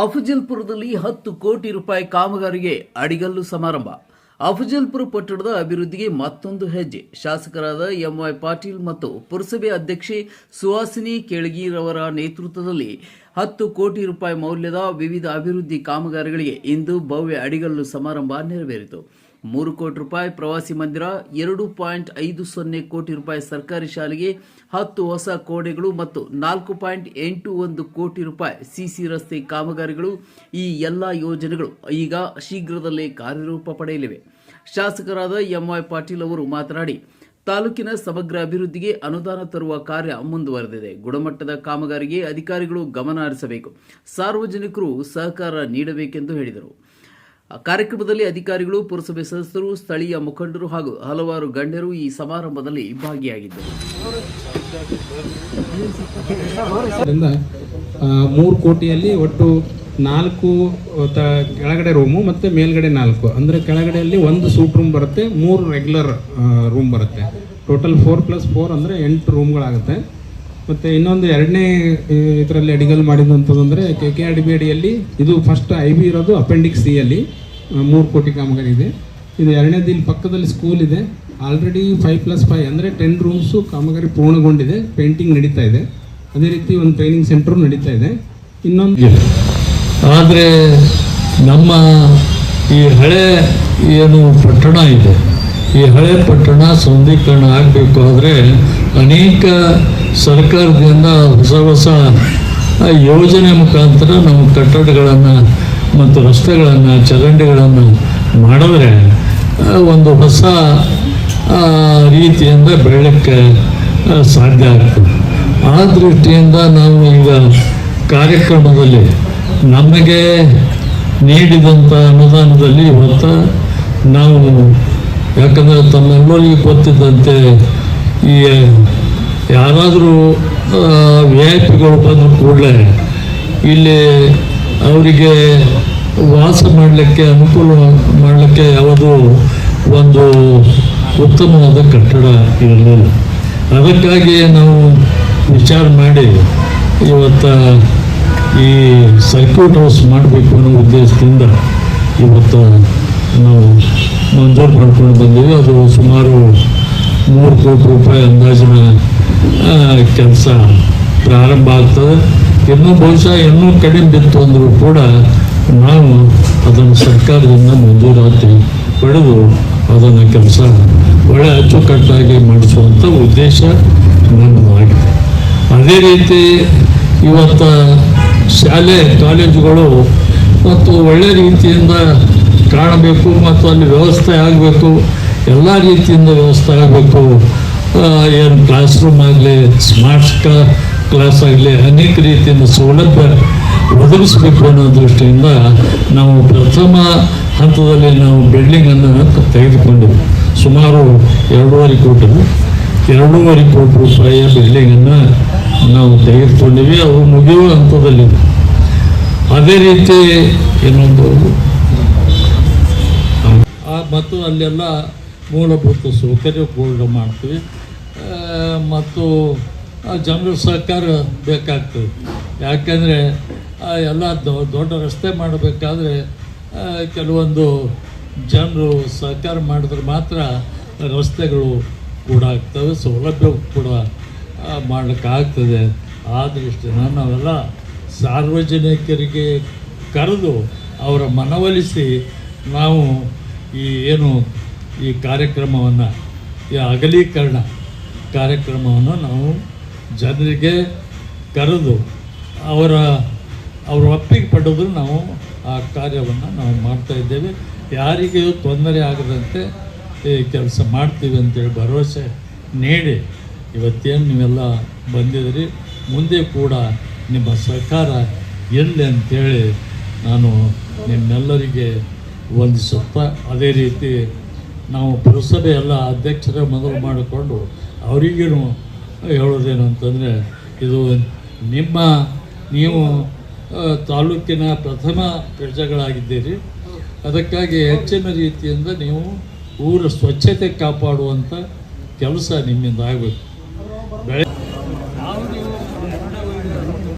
ಅಫಜಲ್ಪುರದಲ್ಲಿ ಹತ್ತು ಕೋಟಿ ರೂಪಾಯಿ ಕಾಮಗಾರಿಗೆ ಅಡಿಗಲ್ಲು ಸಮಾರಂಭ. ಅಫಜಲ್ಪುರ ಪಟ್ಟಣದ ಅಭಿವೃದ್ಧಿಗೆ ಮತ್ತೊಂದು ಹೆಜ್ಜೆ. ಶಾಸಕರಾದ ಎಂವೈ ಪಾಟೀಲ್ ಮತ್ತು ಪುರಸಭೆ ಅಧ್ಯಕ್ಷೆ ಸುಹಾಸಿನಿ ಕೇಳಗಿರವರ ನೇತೃತ್ವದಲ್ಲಿ ಹತ್ತು ಕೋಟಿ ರೂಪಾಯಿ ಮೌಲ್ಯದ ವಿವಿಧ ಅಭಿವೃದ್ಧಿ ಕಾಮಗಾರಿಗಳಿಗೆ ಇಂದು ಭವ್ಯ ಅಡಿಗಲ್ಲು ಸಮಾರಂಭ ನೆರವೇರಿತು. ಮೂರು ಕೋಟಿ ರೂಪಾಯಿ ಪ್ರವಾಸಿ ಮಂದಿರ, ಎರಡು ಪಾಯಿಂಟ್ ಐದು ಸೊನ್ನೆ ಕೋಟಿ ರೂಪಾಯಿ ಸರ್ಕಾರಿ ಶಾಲೆಗೆ, ಹತ್ತು ಹೊಸ ಕೋಣೆಗಳು ಮತ್ತು ನಾಲ್ಕು ಪಾಯಿಂಟ್ ಎಂಟು ಒಂದು ಕೋಟಿ ರೂಪಾಯಿ ಸಿಸಿ ರಸ್ತೆ ಕಾಮಗಾರಿಗಳು ಈ ಎಲ್ಲ ಯೋಜನೆಗಳು ಈಗ ಶೀಘ್ರದಲ್ಲೇ ಕಾರ್ಯರೂಪ ಪಡೆಯಲಿವೆ. ಶಾಸಕರಾದ ಎಂವೈ ಪಾಟೀಲ್ ಅವರು ಮಾತನಾಡಿ, ತಾಲೂಕಿನ ಸಮಗ್ರ ಅಭಿವೃದ್ಧಿಗೆ ಅನುದಾನ ತರುವ ಕಾರ್ಯ ಮುಂದುವರೆದಿದೆ. ಗುಣಮಟ್ಟದ ಕಾಮಗಾರಿಗೆ ಅಧಿಕಾರಿಗಳು ಗಮನ ಹರಿಸಬೇಕು. ಸಾರ್ವಜನಿಕರು ಸಹಕಾರ ನೀಡಬೇಕೆಂದು ಹೇಳಿದರು. ಕಾರ್ಯಕ್ರಮದಲ್ಲಿ ಅಧಿಕಾರಿಗಳು, ಪುರಸಭೆ ಸದಸ್ಯರು, ಸ್ಥಳೀಯ ಮುಖಂಡರು ಹಾಗೂ ಹಲವಾರು ಗಣ್ಯರು ಈ ಸಮಾರಂಭದಲ್ಲಿ ಭಾಗಿಯಾಗಿದ್ದರು. ಮೂರು ಕೋಟಿಯಲ್ಲಿ ಒಟ್ಟು ನಾಲ್ಕು ಕೆಳಗಡೆ ರೂಮು ಮತ್ತು ಮೇಲ್ಗಡೆ ನಾಲ್ಕು. ಅಂದರೆ ಕೆಳಗಡೆಯಲ್ಲಿ ಒಂದು ಸೂಟ್ ರೂಮ್ ಬರುತ್ತೆ, ಮೂರು ರೆಗ್ಯುಲರ್ ರೂಮ್ ಬರುತ್ತೆ. ಟೋಟಲ್ ಫೋರ್ ಪ್ಲಸ್ ಫೋರ್ ಅಂದರೆ ಎಂಟು ರೂಮ್ಗಳಾಗುತ್ತೆ ಮತ್ತು ಇನ್ನೊಂದು ಎರಡನೇ ಇದರಲ್ಲಿ ಅಡಿಗಲ್ ಮಾಡಿದಂಥದ್ದಂದರೆ K K R D B ಅಡಿಯಲ್ಲಿ ಇದು ಫಸ್ಟ್ ಐ ಬಿ ಇರೋದು ಅಪೆಂಡಿಕ್ಸ್ ಸಿ ಅಲ್ಲಿ ಮೂರು ಕೋಟಿ ಕಾಮಗಾರಿ ಇದೆ ಇದು ಎರಡನೇದು ಇಲ್ಲಿ ಪಕ್ಕದಲ್ಲಿ ಸ್ಕೂಲ್ ಇದೆ. ಆಲ್ರೆಡಿ ಫೈವ್ ಪ್ಲಸ್ ಫೈವ್ ಅಂದರೆ ಟೆನ್ ರೂಮ್ಸು ಕಾಮಗಾರಿ ಪೂರ್ಣಗೊಂಡಿದೆ. ಪೇಂಟಿಂಗ್ ನಡೀತಾ ಇದೆ. ಅದೇ ರೀತಿ ಒಂದು ಟ್ರೈನಿಂಗ್ ಸೆಂಟ್ರು ನಡೀತಾ ಇದೆ. ಇನ್ನೊಂದು ಆದರೆ ನಮ್ಮ ಈ ಹಳೆ ಏನು ಪಟ್ಟಣ ಇದೆ ಈ ಹಳೆ ಪಟ್ಟಣ ಸೌಂದೀಕರಣ ಆಗಬೇಕು ಆದರೆ ಅನೇಕ ಸರ್ಕಾರದಿಂದ ಹೊಸ ಹೊಸ ಯೋಜನೆ ಮುಖಾಂತರ ನಾವು ಕಟ್ಟಡಗಳನ್ನು ಮತ್ತು ರಸ್ತೆಗಳನ್ನು, ಚರಂಡಿಗಳನ್ನು ಮಾಡಿದ್ರೆ ಒಂದು ಹೊಸ ರೀತಿಯಿಂದ ಬೆಳಕ್ಕೆ ಸಾಧ್ಯ ಆಗ್ತದೆ. ಆ ದೃಷ್ಟಿಯಿಂದ ನಾವು ಈಗ ಕಾರ್ಯಕ್ರಮದಲ್ಲಿ ನಮಗೆ ನೀಡಿದಂಥ ಅನುದಾನದಲ್ಲಿ ಇವತ್ತು ನಾವು ಯಾಕಂದರೆ ತಮ್ಮೆಲ್ಲರಿಗೆ ಗೊತ್ತಿದ್ದಂತೆ ಈ ಯಾರಾದರೂ ವಿ ಐ ಪಿಗಳು ಬಂದ ಕೂಡಲೇ ಇಲ್ಲಿ ಅವರಿಗೆ ವಾಸ ಮಾಡಲಿಕ್ಕೆ, ಅನುಕೂಲ ಮಾಡಲಿಕ್ಕೆ ಯಾವುದು ಒಂದು ಉತ್ತಮವಾದ ಕಟ್ಟಡ ಇರಲಿಲ್ಲ. ಅದಕ್ಕಾಗಿ ನಾವು ವಿಚಾರ ಮಾಡಿ ಇವತ್ತು ಈ ಸರ್ಕ್ಯೂಟ್ ಹೌಸ್ ಮಾಡಬೇಕು ಅನ್ನೋ ಉದ್ದೇಶದಿಂದ ಇವತ್ತು ನಾವು ಮಂಜೂರು ಮಾಡ್ಕೊಂಡು ಬಂದೀವಿ. ಅದು ಸುಮಾರು ಮೂರು ಕೋಟಿ ರೂಪಾಯಿ ಅಂದಾಜಿನ ಕೆಲಸ ಪ್ರಾರಂಭ ಆಗ್ತದೆ. ಇನ್ನೂ ಬಹುಶಃ ಇನ್ನೂ ಕಡಿಮೆ ಬಿತ್ತು ಅಂದರೂ ಕೂಡ ನಾವು ಅದನ್ನು ಸರ್ಕಾರದಿಂದ ಮಂಜೂರಾತಿ ಪಡೆದು ಅದನ್ನು ಕೆಲಸ ಒಳ್ಳೆ ಅಚ್ಚುಕಟ್ಟಾಗಿ ಮಾಡಿಸುವಂಥ ಉದ್ದೇಶ ನನ್ನದಾಗಿದೆ ಅದೇ ರೀತಿ ಇವತ್ತು ಶಾಲೆ, ಕಾಲೇಜುಗಳು ಮತ್ತು ಒಳ್ಳೆ ರೀತಿಯಿಂದ ಕಾಣಬೇಕು ಮತ್ತು ಅಲ್ಲಿ ವ್ಯವಸ್ಥೆ ಆಗಬೇಕು, ಎಲ್ಲ ರೀತಿಯಿಂದ ವ್ಯವಸ್ಥೆ ಆಗಬೇಕು. ಏನು ಕ್ಲಾಸ್ ರೂಮ್ ಆಗಲಿ ಸ್ಮಾರ್ಟ್ ಕ್ಲಾಸ್ ಆಗಲಿ, ಅನೇಕ ರೀತಿಯಿಂದ ಸೌಲಭ್ಯ ಒದಗಿಸಬೇಕು ಅನ್ನೋ ದೃಷ್ಟಿಯಿಂದ ನಾವು ಪ್ರಥಮ ಹಂತದಲ್ಲಿ ನಾವು ಬಿಲ್ಡಿಂಗನ್ನು ತೆಗೆದುಕೊಂಡೆವು. ಸುಮಾರು ಎರಡೂವರೆ ಕೋಟಿ ಎರಡೂವರೆ ಕೋಟಿ ರೂಪಾಯಿಯ ಬಿಲ್ಡಿಂಗನ್ನು ನಾವು ತೆಗೆದುಕೊಂಡಿವಿ. ಅವು ಮುಗಿಯುವ ಹಂತದಲ್ಲಿದೆ. ಅದೇ ರೀತಿ ಇನ್ನೊಂದು ಮತ್ತು ಅಲ್ಲೆಲ್ಲ ಮೂಲಭೂತ ಸೌಕರ್ಯ ಪೂರ್ಣ ಮಾಡ್ತೀವಿ. ಮತ್ತು ಜನರ ಸಹಕಾರ ಬೇಕಾಗ್ತದೆ. ಯಾಕೆಂದರೆ ಎಲ್ಲ ದೊಡ್ಡ ರಸ್ತೆ ಮಾಡಬೇಕಾದ್ರೆ ಕೆಲವೊಂದು ಜನರು ಸಹಕಾರ ಮಾಡಿದ್ರೆ ಮಾತ್ರ ರಸ್ತೆಗಳು ಕೂಡ ಆಗ್ತವೆ, ಸೌಲಭ್ಯ ಕೂಡ ಮಾಡಲಿಕ್ಕಾಗ್ತದೆ. ಆ ದೃಷ್ಟಿನ ನಾವೆಲ್ಲ ಸಾರ್ವಜನಿಕರಿಗೆ ಕರೆದು ಅವರ ಮನವೊಲಿಸಿ ನಾವು ಈ ಏನು ಈ ಕಾರ್ಯಕ್ರಮವನ್ನು, ಈ ಅಗಲೀಕರಣ ಕಾರ್ಯಕ್ರಮವನ್ನು ನಾವು ಜನರಿಗೆ ಕರೆದು ಅವರ ಅವರ ಒಪ್ಪಿಗೆ ಪಡೆದು ನಾವು ಆ ಕಾರ್ಯವನ್ನು ನಾವು ಮಾಡ್ತಾ ಇದ್ದೇವೆ. ಯಾರಿಗೂ ತೊಂದರೆ ಆಗದಂತೆ ಈ ಕೆಲಸ ಮಾಡ್ತೀವಿ ಅಂತೇಳಿ ಭರವಸೆ ನೀಡಿ ಇವತ್ತೇನು ನೀವೆಲ್ಲ ಬಂದಿದ್ರಿ ಮುಂದೆ ಕೂಡ ನಿಮ್ಮ ಸಹಕಾರ ಎಲ್ಲಿ ಅಂತೇಳಿ ನಾನು ನಿಮ್ಮೆಲ್ಲರಿಗೆ ವಂದಿಸುತ್ತಾ ಅದೇ ರೀತಿ ನಾವು ಪುರಸಭೆ ಎಲ್ಲ ಅಧ್ಯಕ್ಷರ ಮೊದಲು ಮಾಡಿಕೊಂಡು ಅವರಿಗೇನು ಹೇಳೋದೇನು ಅಂತಂದರೆ, ಇದು ನಿಮ್ಮ ನೀವು ತಾಲೂಕಿನ ಪ್ರಥಮ ಪ್ರಜೆಗಳಾಗಿದ್ದೀರಿ. ಅದಕ್ಕಾಗಿ ಹೆಚ್ಚಿನ ರೀತಿಯಿಂದ ನೀವು ಊರ ಸ್ವಚ್ಛತೆ ಕಾಪಾಡುವಂಥ ಕೆಲಸ ನಿಮ್ಮಿಂದ ಆಗಬೇಕು.